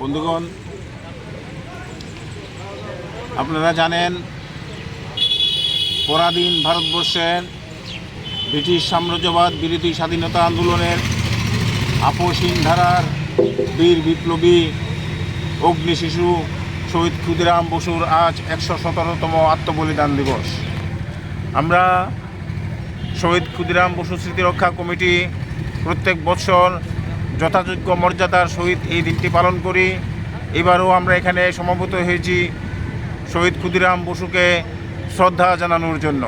বন্ধুগণ, আপনারা জানেন, পরাধীন ভারতবর্ষের ব্রিটিশ সাম্রাজ্যবাদ বিরোধী স্বাধীনতা আন্দোলনের আপসীন ধারার বীর বিপ্লবী অগ্নি শিশু শহীদ ক্ষুদিরাম বসুর আজ একশো সতেরোতম আত্মবলিদান দিবস। আমরা শহীদ ক্ষুদিরাম বসু স্মৃতিরক্ষা কমিটি প্রত্যেক বছর যথাযোগ্য মর্যাদার সহিত এই দিনটি পালন করি। এবারও আমরা এখানে সমাবেত হয়েছি শহীদ ক্ষুদিরাম বসুকে শ্রদ্ধা জানানোর জন্য।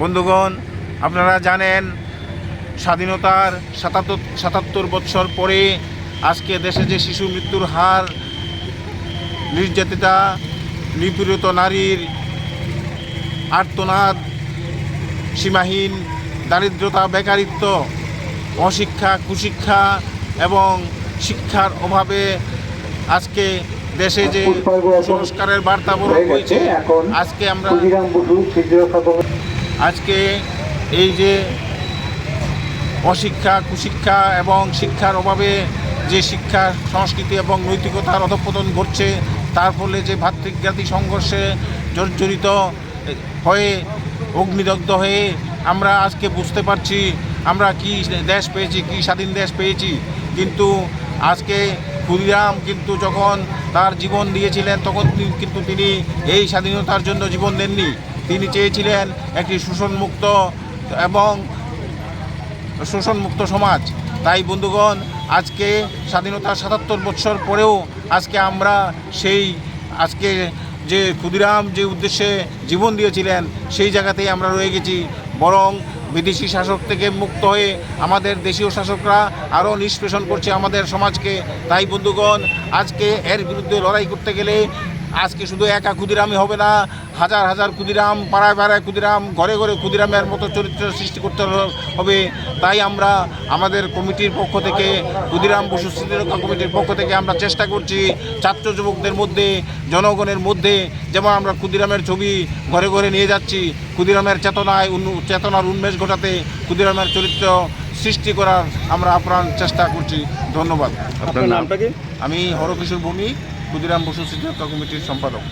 বন্ধুগণ, আপনারা জানেন, স্বাধীনতার সাতাত্তর সাতাত্তর বৎসর পরে আজকে দেশে যে শিশু মৃত্যুর হার, নির্যাতিতা, নিপীড়িত নারীর আর্তনাদ, সীমাহীন, দারিদ্রতা, বেকারিত্ব অশিক্ষা কুশিক্ষা এবং শিক্ষার অভাবে আজকে দেশে যে সংস্কারের বার্তা বরণ হয়েছে আজকে আমরা আজকে এই যে অশিক্ষা কুশিক্ষা এবং শিক্ষার অভাবে যে শিক্ষা সংস্কৃতি এবং নৈতিকতার অধপতন ঘটছে তার ফলে যে ভাতৃজ্ঞাতি সংঘর্ষে জর্জরিত হয়ে অগ্নিদগ্ধ হয়ে আমরা আজকে বুঝতে পারছি আমরা কি দেশ পেয়েছি, কি স্বাধীন দেশ পেয়েছি, কিন্তু আজকে ক্ষুদিরাম কিন্তু যখন তার জীবন দিয়েছিলেন, তখন কিন্তু তিনি এই স্বাধীনতার জন্য জীবন দেননি। তিনি চেয়েছিলেন একটি শোষণমুক্ত এবং শোষণমুক্ত সমাজ। তাই বন্ধুগণ, আজকে স্বাধীনতার সাতাত্তর বছর পরেও আজকে আমরা সেই, আজকে যে ক্ষুদিরাম যে উদ্দেশ্যে জীবন দিয়েছিলেন, সেই জায়গাতেই আমরা রয়ে গেছি। বরং বিদেশি শাসক থেকে মুক্ত হয়ে আমাদের দেশীয় শাসকরা আরও নিষ্পেষণ করছে আমাদের সমাজকে। তাই বন্ধুগণ, আজকে এর বিরুদ্ধে লড়াই করতে গেলে আজকে শুধু একা ক্ষুদিরামই হবে না হাজার হাজার ক্ষুদিরাম পাড়ায় পাড়ায় ক্ষুদিরাম ঘরে ঘরে ক্ষুদিরামের মতো চরিত্র সৃষ্টি করতে হবে তাই আমরা আমাদের কমিটির পক্ষ থেকে ক্ষুদিরাম বসু স্মৃতিরক্ষা কমিটির পক্ষ থেকে আমরা চেষ্টা করছি ছাত্র যুবকদের মধ্যে জনগণের মধ্যে যেমন আমরা ক্ষুদিরামের ছবি ঘরে ঘরে নিয়ে যাচ্ছি ক্ষুদিরামের চেতনায় উন্ন- চেতনার উন্মেষ ঘটাতে ক্ষুদিরামের চরিত্র সৃষ্টি করার আমরা আপ্রাণ চেষ্টা করছি। ধন্যবাদ। আপনার নামটা কি? আমি হরকিশোর ভূমি ক্ষুদিরাম বসু স্মৃতিরক্ষা কমিটির সম্পাদক।